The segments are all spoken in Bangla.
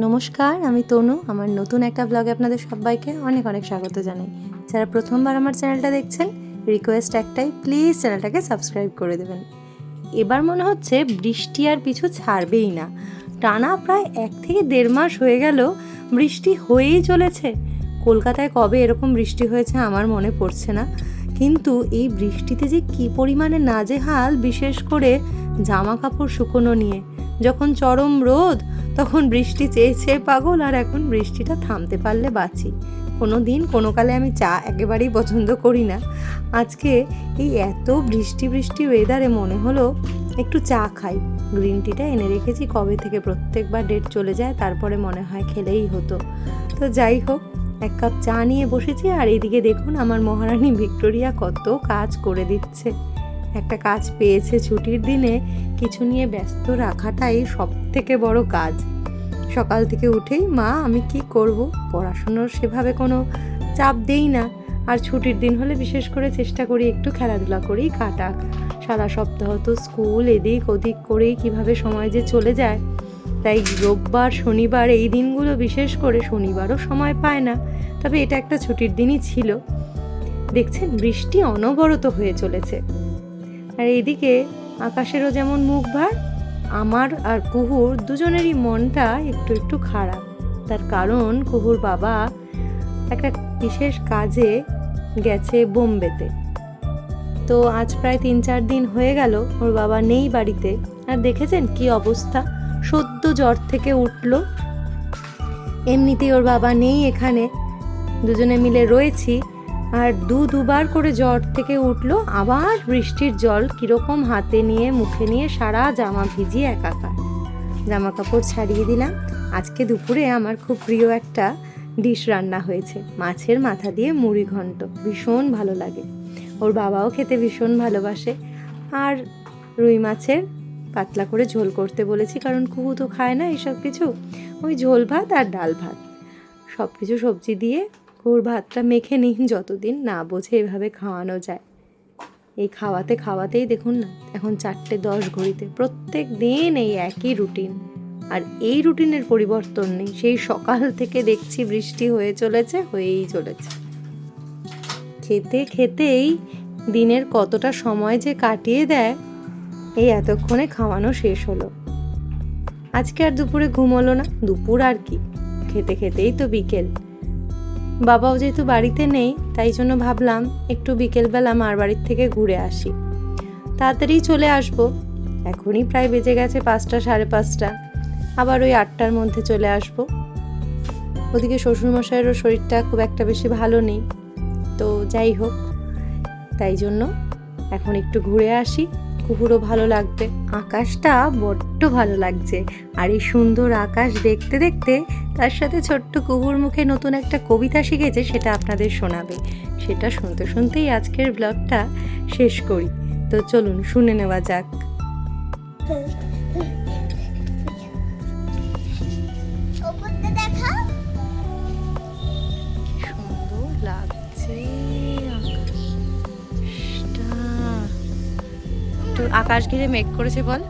নমস্কার, আমি তনু। আমার নতুন একটা ব্লগে আপনাদের সবাইকে অনেক অনেক স্বাগত জানাই। যারা প্রথমবার আমার চ্যানেলটা দেখছেন রিকোয়েস্ট একটাই প্লিজ চ্যানেলটাকে সাবস্ক্রাইব করে দেবেন। এবার মনে হচ্ছে বৃষ্টি আর পিছু ছাড়বেই না। টানা প্রায় এক থেকে দেড় মাস হয়ে গেল বৃষ্টি হয়েই চলেছে। কলকাতায় কবে এরকম বৃষ্টি হয়েছে আমার মনে পড়ছে না। কিন্তু এই বৃষ্টিতে যে কী পরিমাণে নাজেহাল, বিশেষ করে জামা কাপড় শুকোনো নিয়ে। যখন চরম রোদ তখন বৃষ্টি চেয়ে চেয়ে পাগল আর এখন বৃষ্টিটা থামতে পারলে বাঁচি। কোনো দিন কোনো কালে আমি চা একেবারেই পছন্দ করি না। আজকে এই এত বৃষ্টি বৃষ্টি ওয়েদারে মনে হলো একটু চা খাই। গ্রিন টিটা এনে রেখেছি কবে থেকে প্রত্যেকবার ডেট চলে যায়, তারপরে মনে হয় খেলেই হতো। তো যাই হোক, এক কাপ চা নিয়ে বসেছি আর এদিকে দেখুন আমার মহারানী ভিক্টোরিয়া কত কাজ করে দিচ্ছে। একটা কাজ পেয়েছে ছুটির দিনে, কিছু নিয়ে ব্যস্ত রাখাটাই সব থেকে বড় কাজ। সকাল থেকে উঠেই, মা, আমি কি করব? পড়াশুনোর সেভাবে কোনো চাপ দেই না। আর ছুটির দিন হলে বিশেষ করে চেষ্টা করি একটু খেলাধুলা করেই কাটাক। সারা সপ্তাহ তো স্কুল, এদিক ওদিক করেই কীভাবে সময় যে চলে যায়। তাই রোববার, শনিবার এই দিনগুলো বিশেষ করে শনিবারও সময় পায় না। তবে এটা একটা ছুটির দিনই ছিল। দেখছেন, বৃষ্টি অনবরত হয়ে চলেছে। আর এদিকে আকাশেরও যেমন মুখ ভার, আমার আর কুহুর দুজনেরই মনটা একটু একটু খারাপ। তার কারণ কুহুর বাবা একটা বিশেষ কাজে গেছে বোম্বেতে। তো আজ প্রায় তিন চার দিন হয়ে গেল, ওর বাবা নেই বাড়িতে। আর দেখেছেন কি অবস্থা? সদ্য জ্বর থেকে উঠল। এমনিতেই ওর বাবা নেই এখানে। দুজনে মিলে রয়েছি। আর দু দুবার করে জ্বর থেকে উঠল, আবার বৃষ্টির জল কীরকম হাতে নিয়ে, মুখে নিয়ে সারা জামা ভিজিয়ে একাকার। জামা কাপড় ছাড়িয়ে দিলাম। আজকে দুপুরে আমার খুব প্রিয় একটা ডিশ রান্না হয়েছে। মাছের মাথা দিয়ে মুড়ি ঘন্ট। ভীষণ ভালো লাগে। ওর বাবাও খেতে ভীষণ ভালোবাসে। আর রুই মাছের পাতলা করে ঝোল করতে বলেছি, কারণ কুহু তো খায় না এইসব কিছু। ওই ঝোল ভাত আর ডাল ভাত। সব কিছু সবজি দিয়ে ওর ভাতটা মেখে নিই যতদিন, না বোঝে এভাবে খাওয়ানো যায়। এই খাওয়াতে খাওয়াতেই দেখুন না, এখন চারটে দশ ঘড়িতে প্রত্যেক দিন এই একই রুটিন। আর এই রুটিনের পরিবর্তন নেই, সেই সকাল থেকে দেখছি বৃষ্টি হয়ে চলেছে, হয়েই চলেছে। খেতে খেতেই দিনের কতটা সময় যে কাটিয়ে দেয়, এই এতক্ষণে খাওয়ানো শেষ হলো। আজকে আর দুপুরে ঘুম হলো না, দুপুর আর কি? খেতে খেতেই তো বিকেল। বাবাও যেহেতু বাড়িতে নেই, তাই জন্য ভাবলাম একটু বিকেলবেলা মার বাড়ির থেকে ঘুরে আসি। তাড়াতাড়ি চলে আসব। এখনই প্রায় বেজে গেছে পাঁচটা, সাড়ে পাঁচটা। আবার ওই আটটার মধ্যে চলে আসব। ওদিকে শ্বশুরমশাইয়েরও শরীরটা খুব একটা বেশি ভালো নেই। তো যাই হোক, তাই জন্য এখন একটু ঘুরে আসি। কুকুরও ভালো লাগবে। আকাশটা বড্ড ভালো লাগছে। আর এই সুন্দর আকাশ দেখতে দেখতে তার সাথে ছোট্ট কুকুর মুখে নতুন একটা কবিতা শিখেছে সেটা আপনাদের শোনাবে। সেটা শুনতে শুনতেই আজকের ব্লগটা শেষ করি। তো চলুন শুনে নেওয়া যাক। সুন্দর আকাশ ঘিরে মেঘ করেছে বল।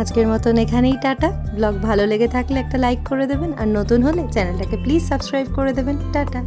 আজকের মতন এখানেই টাটা। ব্লগ ভালো লেগে থাকলে একটা লাইক করে দেবেন আর নতুন হলে চ্যানেলটাকে প্লিজ সাবস্ক্রাইব করে দেবেন। টাটা।